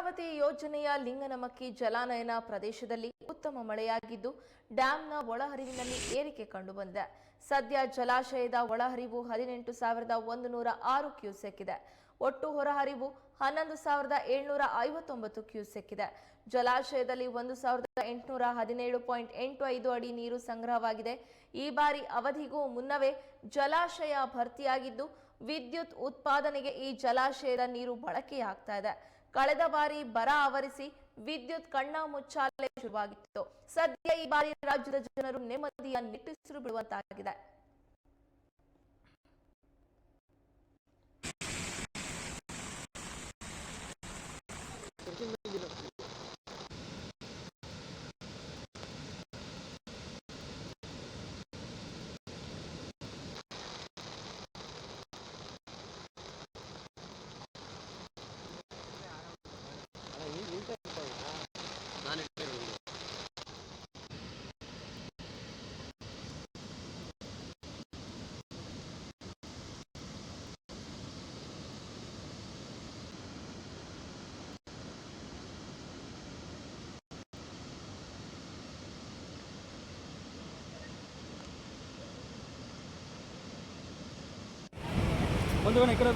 ಭದ್ರಾವತಿ ಯೋಜನೆಯ ಲಿಂಗನಮಕ್ಕಿ ಜಲಾನಯನ ಪ್ರದೇಶದಲ್ಲಿ ಉತ್ತಮ ಮಳೆಯಾಗಿದ್ದು ಡ್ಯಾಂನ ಒಳಹರಿವಿನಲ್ಲಿ ಏರಿಕೆ ಕಂಡುಬಂದಿದೆ ಸದ್ಯ ಜಲಾಶಯದ ಒಳಹರಿವು ಹದಿನೆಂಟು ಸಾವಿರದ ಒಂದು ನೂರ ಆರು ಕ್ಯೂಸೆಕ್ ಇದೆ. ಒಟ್ಟು ಹೊರಹರಿವು ಹನ್ನೊಂದು ಸಾವಿರದ ಏಳ್ನೂರ ಐವತ್ತೊಂಬತ್ತು ಕ್ಯೂಸೆಕ್ ಇದೆ. ಜಲಾಶಯದಲ್ಲಿ ಒಂದು ಸಾವಿರದ ಎಂಟುನೂರ ಹದಿನೇಳು ಪಾಯಿಂಟ್ ಎಂಟು ಐದು ಅಡಿ ನೀರು ಸಂಗ್ರಹವಾಗಿದೆ. ಈ ಬಾರಿ ಅವಧಿಗೂ ಮುನ್ನವೇ ಜಲಾಶಯ ಭರ್ತಿಯಾಗಿದ್ದು, ವಿದ್ಯುತ್ ಉತ್ಪಾದನೆಗೆ ಈ ಜಲಾಶಯದ ನೀರು ಬಳಕೆಯಾಗ್ತಾ ಇದೆ. ಕಳೆದ ಬಾರಿ ಬರ ಆವರಿಸಿ ವಿದ್ಯುತ್ ಕಣ್ಣ ಮುಚ್ಚಾಲೆ ಶುರುವಾಗಿತ್ತು. ಸದ್ಯ ಈ ಬಾರಿ ರಾಜ್ಯದ ಜನರು ನೆಮ್ಮದಿಯ ನಿಟ್ಟುಸಿರು ಬಿಡುವಂತಾಗಿದೆ. ಬಂದು ಈ ಕಡೆ